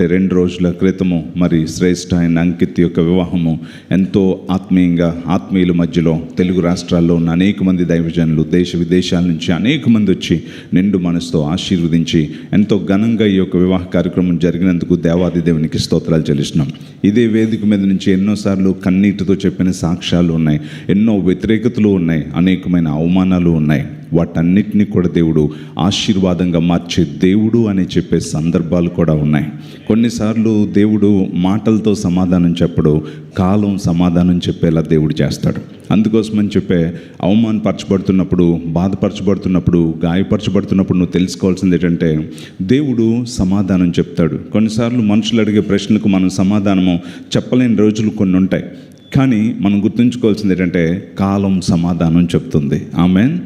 అంటే రెండు రోజుల క్రితము మరి శ్రేష్ఠ అయిన అంకిత్ యొక్క వివాహము ఎంతో ఆత్మీయంగా ఆత్మీయుల మధ్యలో తెలుగు రాష్ట్రాల్లో ఉన్న అనేక మంది దైవజనులు దేశ విదేశాల నుంచి అనేక మంది వచ్చి నిండు మనసుతో ఆశీర్వదించి ఎంతో ఘనంగా ఈ యొక్క వివాహ కార్యక్రమం జరిగినందుకు దేవాది దేవునికి స్తోత్రాలు చెల్లిస్తున్నాం. ఇదే వేదిక మీద నుంచి ఎన్నోసార్లు కన్నీటితో చెప్పిన సాక్ష్యాలు ఉన్నాయి. ఎన్నో వ్యతిరేకతలు ఉన్నాయి. అనేకమైన అవమానాలు ఉన్నాయి. వాటన్నిటిని కూడా దేవుడు ఆశీర్వాదంగా మార్చే దేవుడు అని చెప్పే సందర్భాలు కూడా ఉన్నాయి. కొన్నిసార్లు దేవుడు మాటలతో సమాధానం చెప్పడు కాలం సమాధానం చెప్పేలా దేవుడు చేస్తాడు. అందుకోసమని చెప్పే అవమానపరచబడుతున్నప్పుడు బాధపరచబడుతున్నప్పుడు గాయపరచబడుతున్నప్పుడు నువ్వు తెలుసుకోవాల్సింది ఏంటంటే దేవుడు సమాధానం చెప్తాడు. కొన్నిసార్లు మనుషులు అడిగే ప్రశ్నలకు మనం సమాధానము చెప్పలేని రోజులు కొన్ని ఉంటాయి. కానీ మనం గుర్తుంచుకోవాల్సింది ఏంటంటే కాలం సమాధానం చెప్తుంది. ఆమెన్.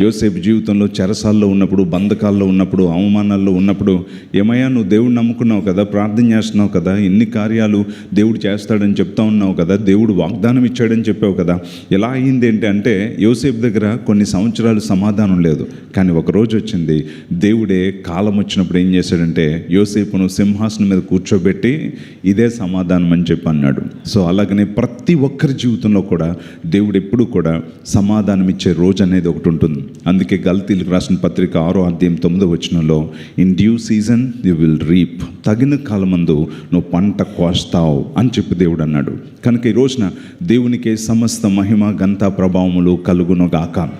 యోసేపు జీవితంలో చెరసాల్లో ఉన్నప్పుడు బంధకాల్లో ఉన్నప్పుడు అవమానాల్లో ఉన్నప్పుడు ఏమయ్యా నువ్వు దేవుడు నమ్ముకున్నావు కదా ప్రార్థన చేస్తున్నావు కదా ఇన్ని కార్యాలు దేవుడు చేస్తాడని చెప్తా ఉన్నావు కదా దేవుడు వాగ్దానం ఇచ్చాడని చెప్పావు కదా ఎలా అయింది ఏంటి అంటే యోసేపు దగ్గర కొన్ని సంవత్సరాలు సమాధానం లేదు. కానీ ఒక రోజు వచ్చింది దేవుడే కాలం వచ్చినప్పుడు ఏం చేశాడంటే యోసేపును సింహాసనం మీద కూర్చోబెట్టి ఇదే సమాధానం అని చెప్పి అన్నాడు. సో అలాగనే ప్రతి ఒక్కరి జీవితంలో కూడా దేవుడు ఎప్పుడు కూడా సమాధానం ఇచ్చే రోజు అనేది ఒకటి ఉంటుంది. అందుకే గల్తీలకు రాసిన పత్రిక ఆరో అధ్యాయం తొమ్మిదో వచనంలో in due season you will reap తగిన కాలమందు నువ్వు పంట కోస్తావు అని చెప్పి దేవుడు అన్నాడు. కనుక ఈ రోజున దేవునికే సమస్త మహిమ గంత ప్రభావములు కలుగునుగాక. గాక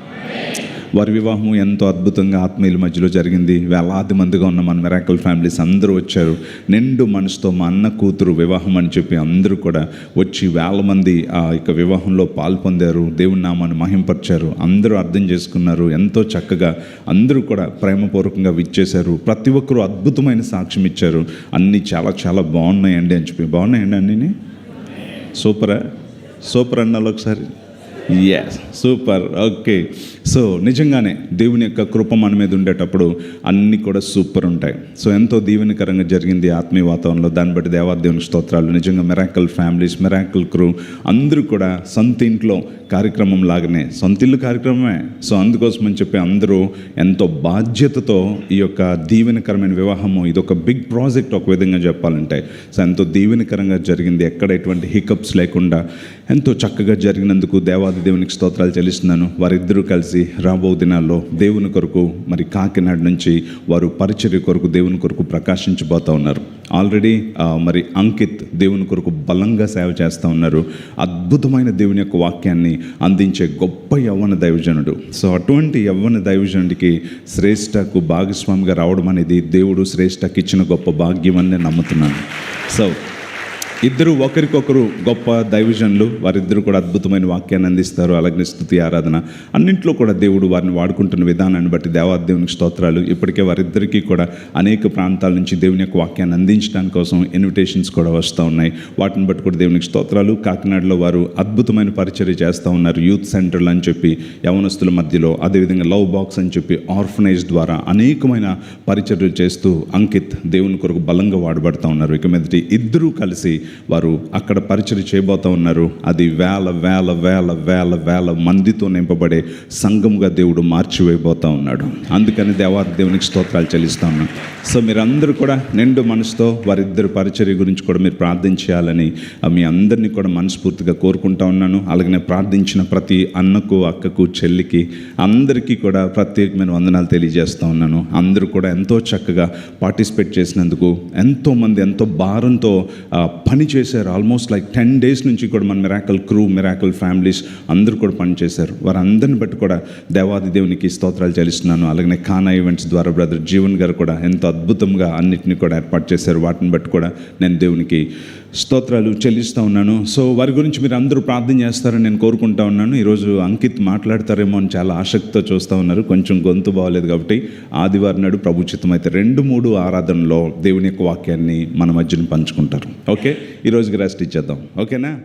వారి వివాహం ఎంతో అద్భుతంగా ఆత్మీయుల మధ్యలో జరిగింది. వేలాది మందిగా ఉన్న మన మెరాకల్ ఫ్యామిలీస్ అందరూ వచ్చారు. నిండు మనసుతో మా అన్న కూతురు వివాహం అని చెప్పి అందరూ కూడా వచ్చి వేల మంది ఆ యొక్క వివాహంలో పాల్పొందారు. దేవుని నామాన్ని మహింపరిచారు. అందరూ అర్థం చేసుకున్నారు. ఎంతో చక్కగా అందరూ కూడా ప్రేమపూర్వకంగా విచ్చేశారు. ప్రతి ఒక్కరూ అద్భుతమైన సాక్ష్యం ఇచ్చారు. అన్నీ చాలా చాలా బాగున్నాయండి అని చెప్పి. బాగున్నాయండి అన్నీ? సూపరా? సూపర్ అన్నాలో ఒకసారి. Yes super. ఓకే. సో నిజంగానే దేవుని యొక్క కృప మన మీద ఉండేటప్పుడు అన్నీ కూడా సూపర్ ఉంటాయి. సో ఎంతో దీవెనకరంగా జరిగింది ఆత్మీయ వాతావరణంలో. దాన్ని బట్టి దేవాదేవుని స్తోత్రాలు. నిజంగా మెరాకల్ ఫ్యామిలీస్ మెరాకల్ క్రూ అందరూ కూడా సొంత ఇంట్లో కార్యక్రమం లాగానే సొంత ఇల్లు కార్యక్రమమే. సో అందుకోసమని చెప్పి అందరూ ఎంతో బాధ్యతతో ఈ యొక్క దీవెనకరమైన వివాహము ఇది ఒక బిగ్ ప్రాజెక్ట్ ఒక విధంగా చెప్పాలంటే. సో ఎంతో దీవెనకరంగా జరిగింది. ఎక్కడ ఎటువంటి హికప్స్ లేకుండా ఎంతో చక్కగా జరిగినందుకు దేవాది దేవునికి స్తోత్రాలు చెల్లిస్తున్నాను. వారిద్దరూ కలిసి రాబో దినాల్లో దేవుని కొరకు మరి కాకినాడ నుంచి వారు పరిచర్య కొరకు దేవుని కొరకు ప్రకాశించబోతూ ఉన్నారు. ఆల్రెడీ మరి అంకిత్ దేవుని కొరకు బలంగా సేవ చేస్తూ ఉన్నారు. అద్భుతమైన దేవుని యొక్క వాక్యాన్ని అందించే గొప్ప యవ్వన దైవజనుడు. సో అటువంటి యవ్వన దైవజనుడికి శ్రేష్టకు భాగస్వామిగా రావడం అనేది దేవుడు శ్రేష్టకి ఇచ్చిన గొప్ప భాగ్యం అని నేను నమ్ముతున్నాను. సో ఇద్దరు ఒకరికొకరు గొప్ప దైవజనులు వారిద్దరు కూడా అద్భుతమైన వాక్యాన్ని అందిస్తారు అలాగే స్థుతి ఆరాధన. అన్నింట్లో కూడా దేవుడు వారిని వాడుకుంటున్న విధానాన్ని బట్టి దేవాదేవునికి స్తోత్రాలు. ఇప్పటికే వారిద్దరికీ కూడా అనేక ప్రాంతాల నుంచి దేవుని యొక్క వాక్యాన్ని అందించడానికి కోసం ఇన్విటేషన్స్ కూడా వస్తూ ఉన్నాయి. వాటిని బట్టి కూడా దేవునికి స్తోత్రాలు. కాకినాడలో వారు అద్భుతమైన పరిచర్య చేస్తూ ఉన్నారు. యూత్ సెంటర్లు అని చెప్పి యవనస్తుల మధ్యలో అదేవిధంగా లవ్ బాక్స్ అని చెప్పి ఆర్ఫనైజ్ ద్వారా అనేకమైన పరిచర్యలు చేస్తూ అంకిత్ దేవుని కొరకు బలంగా వాడబడుతూ ఉన్నారు. ఇక మీదటి ఇద్దరూ కలిసి వారు అక్కడ పరిచయం చేయబోతూ ఉన్నారు. అది వేల వేల వేల వేల వేల మందితో నింపబడే సంఘముగా దేవుడు మార్చివేయబోతూ ఉన్నాడు. అందుకని దేవాది దేవునికి స్తోత్రాలు చెల్లిస్తూ ఉన్నాం సో మీరందరూ కూడా నిండు మనసుతో వారిద్దరు పరిచర్య గురించి కూడా మీరు ప్రార్థన చేయాలని మీ అందరినీ కూడా మనస్ఫూర్తిగా కోరుకుంటా ఉన్నాను. అలాగనే ప్రార్థించిన ప్రతి అన్నకు అక్కకు చెల్లికి అందరికీ కూడా ప్రత్యేకమైన వందనాలు తెలియజేస్తూ ఉన్నాను. అందరూ కూడా ఎంతో చక్కగా పార్టిసిపేట్ చేసినందుకు ఎంతోమంది ఎంతో భారంతో పని పని చేశారు. ఆల్మోస్ట్ లైక్ టెన్ డేస్ నుంచి కూడా మన మిరాకల్ క్రూ మిరాకల్ ఫ్యామిలీస్ అందరూ కూడా పని చేశారు. వారందరిని బట్టి కూడా దేవాది దేవునికి స్తోత్రాలు చెల్లిస్తున్నాను. అలాగే ఖానా ఈవెంట్స్ ద్వారా బ్రదర్ జీవన్ గారు కూడా ఎంతో అద్భుతంగా అన్నిటిని కూడా ఏర్పాటు చేశారు. వాటిని బట్టి కూడా నేను దేవునికి స్తోత్రాలు చెల్లిస్తూ ఉన్నాను. సో వారి గురించి మీరు అందరూ ప్రార్థన చేస్తారని నేను కోరుకుంటా ఉన్నాను. ఈరోజు అంకిత్ మాట్లాడతారేమో అని చాలా ఆసక్తితో చూస్తూ ఉన్నారు. కొంచెం గొంతు బాగోలేదు కాబట్టి ఆదివారం నాడు ప్రభుచితం అయితే రెండు మూడు ఆరాధనలో దేవుని యొక్క వాక్యాన్ని మన మధ్యన పంచుకుంటారు. ఓకే? ఈరోజుకి రెస్ట్ ఇచ్చేద్దాం. ఓకేనా?